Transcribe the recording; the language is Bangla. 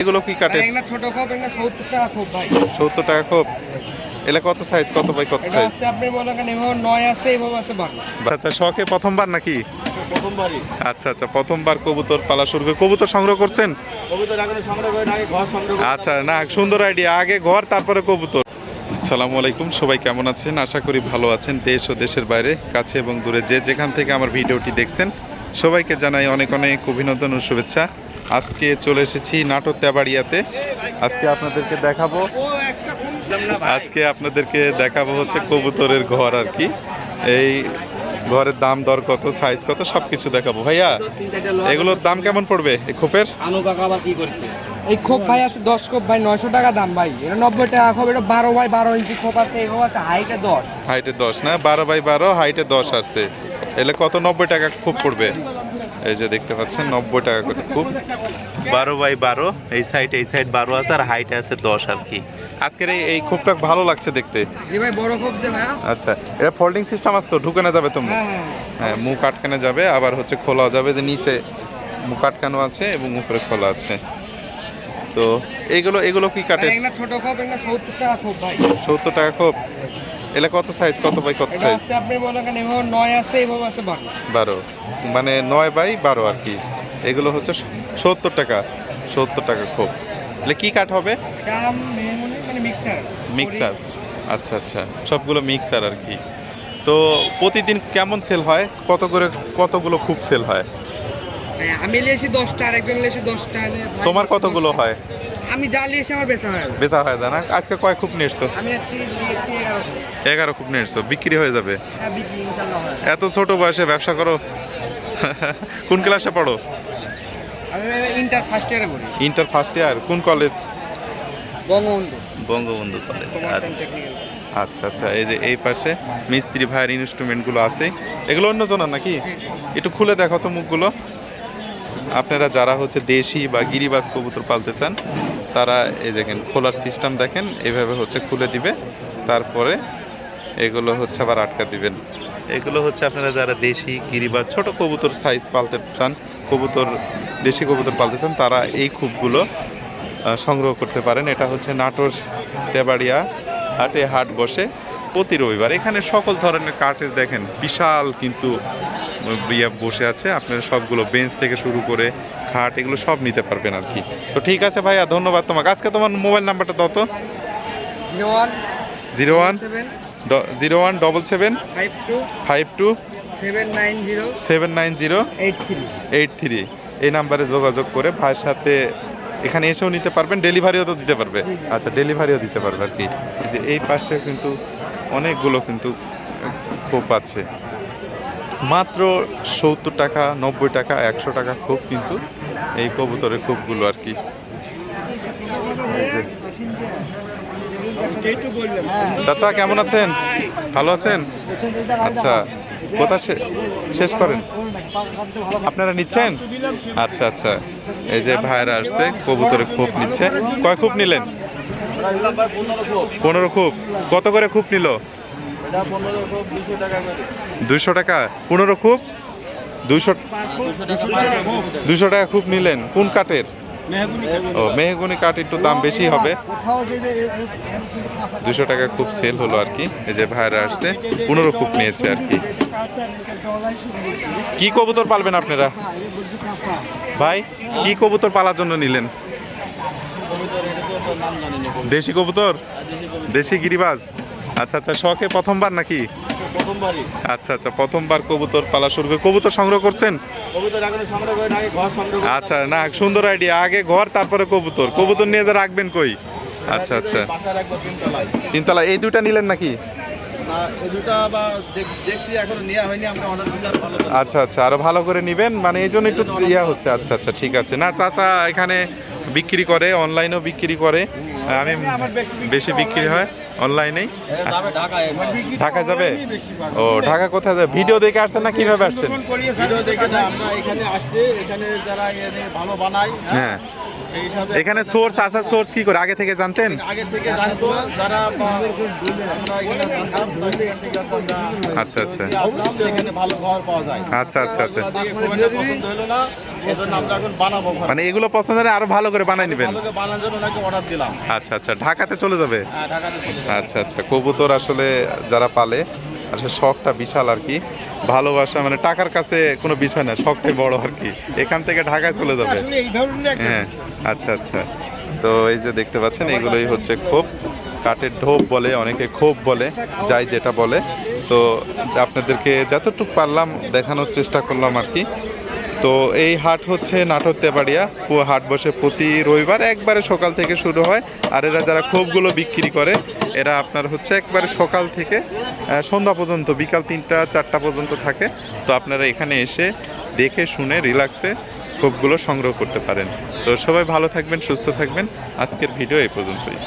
এগুলো কি কাটে এগুলা ছোট খোপ এগুলা সত্তর টাকা খোপ ভাই। সত্তর টাকা খুব এলা কত সাইজ কত বাই কত সাইজ আছে আপনি মনে করেন এভাবে নয় আছে এভাবে আছে বারো। আচ্ছা শখে প্রথমবার নাকি? প্রথমবারই। আচ্ছা আচ্ছা প্রথমবার কবুতর পালা শুরু করে কবুতর সংগ্রহ করছেন? কবিতা এখনও সংগ্রহ করে নাই ঘর সংগ্রহ করে আচ্ছা না সুন্দর আইডিয়া আগে ঘর তারপরে কবুতর। সালামু আলাইকুম সবাই কেমন আছেন? আশা করি ভালো আছেন দেশ ও দেশের বাইরে কাছে এবং দূরে যে যেখান থেকে আমার ভিডিওটি দেখছেন। সবাইকে জানাই অনেক অনেক অভিনন্দন ও শুভেচ্ছা। আজকে চলে এসেছি নাটোর তেবাড়িয়াতে। আজকে আপনাদেরকে দেখাবো। আজকে আপনাদেরকে দেখাবো হচ্ছে কবুতরের ঘর আর কি। এই ঘরের দাম দর কত সাইজ কত সব কিছু দেখাবো। ভাইয়া এগুলোর দাম কেমন পড়বে এই খোপের? এই খোপ ভাই আছে দশ খোপ ভাই নয়শো টাকা দাম ভাই। এটা নব্বই টাকা খোপ এটা বারো বাই বারো ইঞ্চি খোপ আছে এভাবে আছে হাইটে দশ। হাইটে দশ না? বারো বাই বারো হাইটে দশ আসছে। এলে কত? নব্বই টাকা খুব পড়বে। এই যে দেখতে পাচ্ছেন নব্বই টাকা করে খুব। বারো বাই বারো এই সাইড এই সাইড বারো আছে আর হাইটে আছে দশ আর কি। আজকের এই এই খুবটা ভালো লাগছে দেখতে। বড় খোপ যে ভাই আচ্ছা এটা ফোল্ডিং সিস্টেম আছে তো ঢুকে না যাবে তো মুখ? হ্যাঁ হ্যাঁ। হ্যাঁ মুখ আটকানো যাবে আবার হচ্ছে খোলা যাবে যে নিচে। মুখ আটকানো আছে এবং উপরে খোলা আছে। তো এইগুলো এগুলো কি কাটে? ছোট খোপ সত্তর টাকা খোপ ভাই। সত্তর টাকা খুব? এলে কত সাইজ কত বাই কত সাইজ আছে আপনি মনে করেন এভাবে নয় আছে এভাবে আছে বারো। বারো। মানে নয় বাই বারো আর কি। এগুলো হচ্ছে সত্তর টাকা সত্তর টাকা খুব এলে কি কাঠ হবে? মানে মিক্সার মিক্সার আচ্ছা আচ্ছা। সবগুলো মিক্সার আর কি। তো প্রতিদিন কেমন সেল হয়? কত করে কতগুলো খুব সেল হয়? আমি লিয়েছি দশটা আর একজন লিয়েছি দশটা তোমার কতগুলো হয়? আমি যা লিয়েছি আমার বেচা হয়। বেচা হয় না? আজকে কয় খুব নিয়েছো আমি আছি লিয়েছি এগারো খুব। নিয়েছো বিক্রি হয়ে যাবে? হ্যাঁ বিক্রি ইনশাল্লাহ হয় এত ছোট বয়সে ব্যবসা করো? কোন ক্লাসে পড়ো? আমি ইন্টার ফার্স্ট ইয়ারে পড়ি। ইন্টার ফার্স্ট ইয়ার কোন college? Bangabandhu. Bangabandhu college commerce আচ্ছা। আচ্ছা এই যে এই পাশে মিস্ত্রি ভাইয়ের ইনস্ট্রুমেন্টগুলো আছে। এগুলো অন্য জনের নাকি? একটু খুলে দেখো তো মুখগুলো। আপনারা যারা হচ্ছে দেশি বা গিরিবাজ কবুতর পালতে চান, তারা এই দেখেন খোলার সিস্টেম দেখেন, এভাবে হচ্ছে খুলে দিবে। তারপরে এগুলো হচ্ছে আবার আটকা দিবেন। এগুলো হচ্ছে আপনারা যারা দেশি, গিরিবাজ, ছোট কবুতর সাইজ পালতে চান, কবুতর, দেশি কবুতর পালতে চান, তারা এই খুবগুলো সংগ্রহ করতে পারেন। এটা হচ্ছে নাটোর, তেবাড়িয়া হাটে হাট বসে। প্রতি রবিবার। এখানে সকল ধরনের কাঠের দেখেন বিশাল কিন্তু ইয়ে বসে আছে। আপনারা সবগুলো বেঞ্চ থেকে শুরু করে খাট এগুলো সব নিতে পারবেন আর কি। তো ঠিক আছে ভাইয়া ধন্যবাদ তোমাকে। আজকে তোমার মোবাইল নাম্বারটা দাও তো। Zero one zero one zero one double seven five two five two seven nine zero seven nine zero eight three eight three. এই নাম্বারে যোগাযোগ করে ভাইয়ের সাথে এখানে এসেও নিতে পারবেন ডেলিভারিও তো দিতে পারবে। আচ্ছা ডেলিভারিও দিতে পারবে আর কি। যে এই পাশে কিন্তু অনেকগুলো কিন্তু খোপ আছে। মাত্র সত্তর টাকা, নব্বই টাকা, একশো টাকা খুব কিন্তু এই কবুতরের খুবগুলো আর কি। চাচা, কেমন আছেন? ভালো আছেন? আচ্ছা কোথা শেষ করেন। আপনারা নিচ্ছেন? আচ্ছা আচ্ছা। এই যে ভাইরা আসছে কবুতরে খোপ নিচ্ছে। কয় খুব নিলেন? পনেরো খুব। কত করে খুব নিল? দুইশো টাকা। পনেরো খুব? দুইশো দুশো টাকা খুব নিলেন। কোন কাঠের? ও, মেহগুনি কাঠ একটু দাম বেশি হবে। দুশো টাকা খুব সেল হলো আর কি। এই যে ভাইরা আসছে, পনেরো খুব নিয়েছে আর কি। কি কবুতর পালবেন আপনারা? ভাই, কি কবুতর পালার জন্য নিলেন কবিতার এটা তো তোর নাম জানি না দেশি কবুতর? দেশি গিরিবাজ? আচ্ছা আচ্ছা শখে প্রথমবার নাকি? প্রথমবারই। আচ্ছা আচ্ছা প্রথমবার কবুতর পালা শুরু করে কবুতর সংগ্রহ করছেন? কবিতা এখনও সংগ্রহ করে নাই ঘর সংগ্রহ আচ্ছা না সুন্দর আইডিয়া আগে ঘর তারপরে কবুতর। কবুতর নিয়ে যা রাখবেন কই? আচ্ছা আচ্ছা। তিনতলা এই দুইটা নিলেন নাকি। আচ্ছা আচ্ছা আরও ভালো করে নিবেন? মানে এই জন্য একটু ইয়া হচ্ছে। আচ্ছা আচ্ছা ঠিক আছে। না চাচা এখানে বিক্রি করে অনলাইনেও বিক্রি করে। আমি বেশি বিক্রি হয় অনলাইনেই ঢাকা যাবে? ও ঢাকা কোথায় যাবে? ভিডিও দেখে আসছেন না কীভাবে আসছেন? ভিডিও দেখে আমরা এখানে আসছে। এখানে যারা ভালো বানায় হ্যাঁ এখানে সোর্স আসা সোর্স কি করে? আগে থেকে জানতেন? আগে থেকে জানতো যারা আচ্ছা আচ্ছা। এখানে ভালো খাবার পাওয়া যায়। আচ্ছা আচ্ছা আচ্ছা। পছন্দ হলো না। আমরা এখন বানাবো। মানে এগুলো পছন্দ হলে আরও ভালো করে বানাই নেবেন? ভালোকে বানানোর জন্য ওনাকে অর্ডার দিলাম। আচ্ছা আচ্ছা ঢাকাতে চলে যাবে? হ্যাঁ ঢাকাতে চলে যাব। আচ্ছা আচ্ছা কবুতর আসলে যারা পালে আসলে শখটা বিশাল আর কি। ভালোবাসা মানে টাকার কাছে কোনো বিষয় না শখটাই বড় আর কি। এখান থেকে ঢাকায় চলে যাবে। হ্যাঁ আচ্ছা আচ্ছা। তো এই যে দেখতে পাচ্ছেন এগুলোই হচ্ছে খোপ। কাঠের ঢোপ বলে অনেকে খোপ বলে যাই যেটা বলে। তো আপনাদেরকে যতটুকু পারলাম দেখানোর চেষ্টা করলাম আর কি। তো এই হাট হচ্ছে নাটোর তেবাড়িয়া। হাট বসে প্রতি রবিবার একবারে সকাল থেকে শুরু হয়। আর এরা যারা ক্ষোভগুলো বিক্রি করে, এরা আপনার হচ্ছে একবারে সকাল থেকে সন্ধ্যা পর্যন্ত, বিকাল তিনটা, চারটা পর্যন্ত থাকে। তো আপনারা এখানে এসে দেখে শুনে রিল্যাক্সে ক্ষোভগুলো সংগ্রহ করতে পারেন। তো সবাই ভালো থাকবেন, সুস্থ থাকবেন। আজকের ভিডিও এই পর্যন্তই।